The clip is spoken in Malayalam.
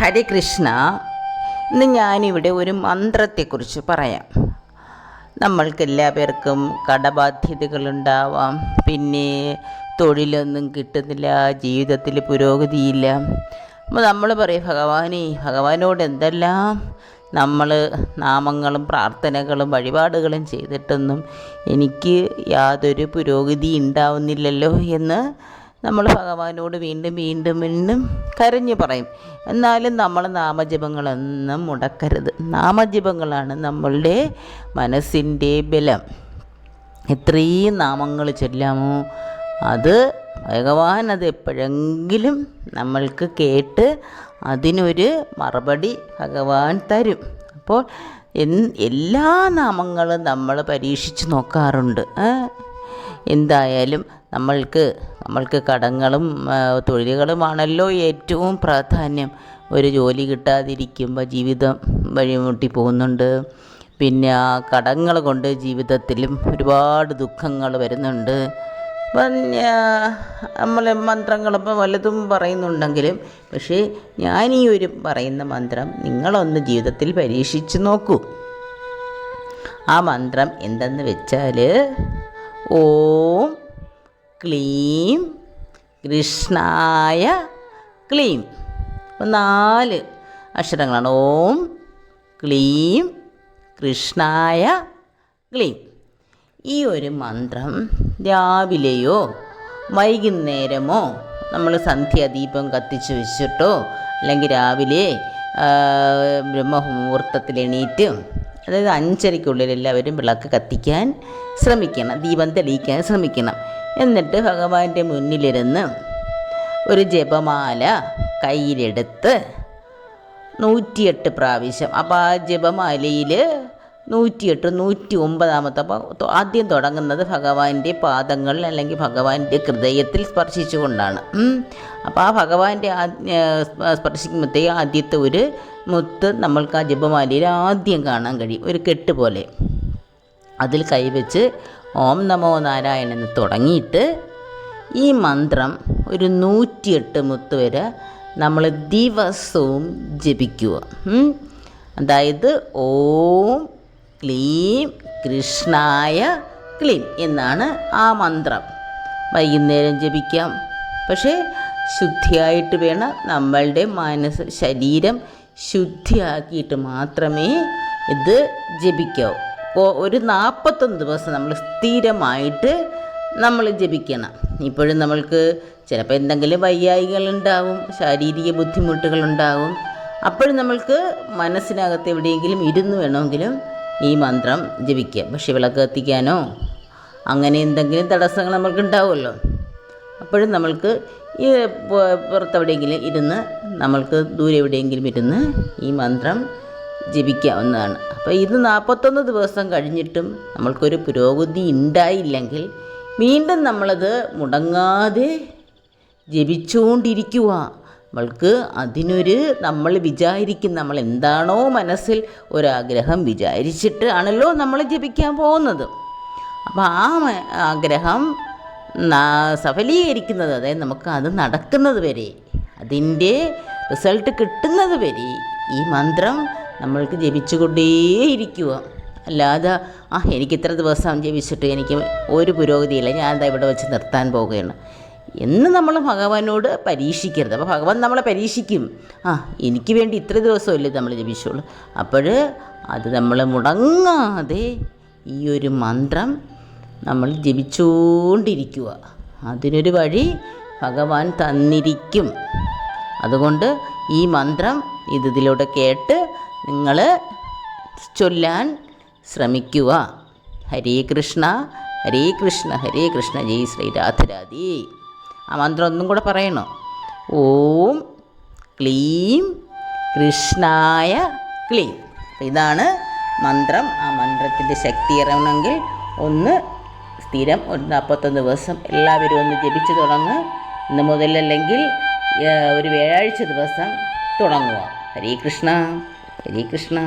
ഹരേ കൃഷ്ണ ഇന്ന് ഞാനിവിടെ ഒരു മന്ത്രത്തെക്കുറിച്ച് പറയാം. നമ്മൾക്ക് പേർക്കും കടബാധ്യതകളുണ്ടാവാം. പിന്നെ തൊഴിലൊന്നും കിട്ടുന്നില്ല ജീവിതത്തിൽ പുരോഗതിയില്ല. അപ്പോൾ നമ്മൾ പറയും ഭഗവാനെ ഭഗവാനോട് എന്തെല്ലാം നമ്മൾ നാമങ്ങളും പ്രാർത്ഥനകളും വഴിപാടുകളും ചെയ്തിട്ടൊന്നും എനിക്ക് യാതൊരു പുരോഗതി ഉണ്ടാവുന്നില്ലല്ലോ എന്ന് നമ്മൾ ഭഗവാനോട് വീണ്ടും വീണ്ടും വീണ്ടും കരഞ്ഞു പറയും. എന്നാലും നമ്മൾ നാമജപങ്ങളൊന്നും മുടക്കരുത്. നാമജപങ്ങളാണ് നമ്മളുടെ മനസ്സിന്റെ ബലം. എത്രയും നാമങ്ങൾ ചൊല്ലാമോ? അത് ഭഗവാൻ അത് എപ്പോഴെങ്കിലും നമ്മൾക്ക് കേട്ട് അതിനൊരു മറുപടി ഭഗവാൻ തരും. അപ്പോൾ എല്ലാ നാമങ്ങളും നമ്മൾ പരീക്ഷിച്ച് നോക്കാറുണ്ട്. എന്തായാലും നമ്മൾക്ക് നമ്മൾക്ക് കടങ്ങളും തൊഴിലുകളുമാണല്ലോ ഏറ്റവും പ്രാധാന്യം. ഒരു ജോലി കിട്ടാതിരിക്കുമ്പോൾ ജീവിതം വഴിമുട്ടി പോകുന്നുണ്ട്. പിന്നെ ആ കടങ്ങൾ കൊണ്ട് ജീവിതത്തിലും ഒരുപാട് ദുഃഖങ്ങൾ വരുന്നുണ്ട്. നമ്മൾ മന്ത്രങ്ങളിപ്പോൾ വല്ലതും പറയുന്നുണ്ടെങ്കിലും പക്ഷേ ഞാൻ ഈ ഒരു പറയുന്ന മന്ത്രം നിങ്ങളൊന്ന് ജീവിതത്തിൽ പരീക്ഷിച്ച് നോക്കൂ. ആ മന്ത്രം എന്തെന്ന് വെച്ചാൽ ഓം ക്ലീം കൃഷ്ണായ ക്ലീം അപ്പോൾ നാല് അക്ഷരങ്ങളാണ്. ഓം ക്ലീം കൃഷ്ണായ ക്ലീം ഈ ഒരു മന്ത്രം രാവിലെയോ വൈകുന്നേരമോ നമ്മൾ സന്ധ്യാദീപം കത്തിച്ച് വെച്ചിട്ടോ അല്ലെങ്കിൽ രാവിലെ ബ്രഹ്മമുഹൂർത്തത്തിൽ എണീറ്റ് അതായത് അഞ്ചരയ്ക്കുള്ളിൽ എല്ലാവരും വിളക്ക് കത്തിക്കാൻ ശ്രമിക്കണം ദീപം തെളിയിക്കാൻ ശ്രമിക്കണം. എന്നിട്ട് ഭഗവാന്റെ മുന്നിലിരുന്ന് ഒരു ജപമാല കയ്യിലെടുത്ത് നൂറ്റിയെട്ട് പ്രാവശ്യം അപ്പോൾ ആ ജപമാലയിൽ നൂറ്റിയെട്ട് നൂറ്റി ഒമ്പതാമത്തെ അപ്പോൾ ആദ്യം തുടങ്ങുന്നത് ഭഗവാന്റെ പാദങ്ങൾ അല്ലെങ്കിൽ ഭഗവാന്റെ ഹൃദയത്തിൽ സ്പർശിച്ചുകൊണ്ടാണ്. അപ്പോൾ ആ ഭഗവാന്റെ സ്പർശിക്കുമ്പോഴത്തേക്ക് ആദ്യത്തെ ഒരു മുത്ത് നമ്മൾക്ക് ആ ജപമാലയിൽ ആദ്യം കാണാൻ കഴിയും. ഒരു കെട്ട് പോലെ. അതിൽ കൈവച്ച് ഓം നമോ നാരായണൻ എന്ന് തുടങ്ങിയിട്ട് ഈ മന്ത്രം ഒരു നൂറ്റിയെട്ട് മുത്ത് വരെ നമ്മൾ ദിവസവും ജപിക്കുക. അതായത് ഓം ക്ലീം കൃഷ്ണായ ക്ലീം എന്നാണ് ആ മന്ത്രം. വൈകുന്നേരം ജപിക്കാം. പക്ഷേ ശുദ്ധിയായിട്ട് വേണം നമ്മളുടെ മനസ്സ് ശരീരം ശുദ്ധിയാക്കിയിട്ട് മാത്രമേ ഇത് ജപിക്കാവൂ അപ്പോൾ ഒരു നാൽപ്പത്തൊന്ന് ദിവസം നമ്മൾ സ്ഥിരമായിട്ട് നമ്മൾ ജപിക്കണം. ഇപ്പോഴും നമ്മൾക്ക് ചിലപ്പോൾ എന്തെങ്കിലും വയ്യായികളുണ്ടാവും ശാരീരിക ബുദ്ധിമുട്ടുകളുണ്ടാവും. അപ്പോഴും നമ്മൾക്ക് മനസ്സിനകത്ത് എവിടെയെങ്കിലും ഇരുന്ന് വേണമെങ്കിലും ഈ മന്ത്രം ജപിക്കുക പക്ഷെ വിളക്ക് കത്തിക്കാനോ അങ്ങനെ എന്തെങ്കിലും തടസ്സങ്ങൾ നമ്മൾക്ക് ഉണ്ടാവുമല്ലോ. അപ്പോഴും നമ്മൾക്ക് ഈ പുറത്തെവിടെയെങ്കിലും ഇരുന്ന് നമ്മൾക്ക് ദൂരെ എവിടെയെങ്കിലും ഇരുന്ന് ഈ മന്ത്രം ജപിക്കാവുന്നതാണ്. അപ്പോൾ ഇത് നാൽപ്പത്തൊന്ന് ദിവസം കഴിഞ്ഞിട്ടും നമ്മൾക്കൊരു പുരോഗതി ഉണ്ടായില്ലെങ്കിൽ വീണ്ടും നമ്മളത് മുടങ്ങാതെ ജപിച്ചുകൊണ്ടിരിക്കുക നമ്മൾക്ക് അതിനൊരു നമ്മൾ വിചാരിക്കും നമ്മൾ എന്താണോ മനസ്സിൽ ഒരാഗ്രഹം വിചാരിച്ചിട്ട് ആണല്ലോ നമ്മൾ ജപിക്കാൻ പോകുന്നത്. അപ്പോൾ ആ ആഗ്രഹം സഫലീകരിക്കുന്നത് അതായത് നമുക്ക് അത് നടക്കുന്നത് വരെ അതിന്റെ റിസൾട്ട് കിട്ടുന്നത് വരെ ഈ മന്ത്രം നമ്മൾക്ക് ജപിച്ചുകൊണ്ടേയിരിക്കുക. അല്ലാതെ ആ എനിക്ക് ഇത്ര ദിവസം ജപിച്ചിട്ട് എനിക്ക് ഒരു പുരോഗതിയില്ല ഞാൻ എന്താ ഇവിടെ വെച്ച് നിർത്താൻ പോവുകയാണ്. എന്ന് നമ്മൾ ഭഗവാനോട് പരീക്ഷിക്കരുത്. അപ്പോൾ ഭഗവാൻ നമ്മളെ പരീക്ഷിക്കും. ആ എനിക്ക് വേണ്ടി ഇത്ര ദിവസമല്ലേ നമ്മൾ ജപിച്ചോളൂ അപ്പോൾ അത് നമ്മൾ മുടങ്ങാതെ ഈ ഒരു മന്ത്രം നമ്മൾ ജപിച്ചുകൊണ്ടിരിക്കുക അതിനൊരു വഴി ഭഗവാൻ തന്നിരിക്കും. അതുകൊണ്ട് ഈ മന്ത്രം ഇത് ഇതിലൂടെ കേട്ട് നിങ്ങൾ ചൊല്ലാൻ ശ്രമിക്കുക. ഹരേ കൃഷ്ണ ഹരേ കൃഷ്ണ ഹരേ കൃഷ്ണ ജയ് ശ്രീ രാധരാധി ആ മന്ത്രം ഒന്നും കൂടെ പറയണോ? ഓം ക്ലീം കൃഷ്ണായ ക്ലീം. ഇതാണ് മന്ത്രം. ആ മന്ത്രത്തിന്റെ ശക്തി ഇറങ്ങണമെങ്കിൽ ഒന്ന് സ്ഥിരം ഒരു നാൽപ്പത്തൊന്ന് ദിവസം എല്ലാവരും ഒന്ന് ജപിച്ച് തുടങ്ങുക ഇന്ന് മുതലല്ലെങ്കിൽ ഒരു വ്യാഴാഴ്ച ദിവസം തുടങ്ങുക. ഹരേ കൃഷ്ണ ഹരേ കൃഷ്ണ.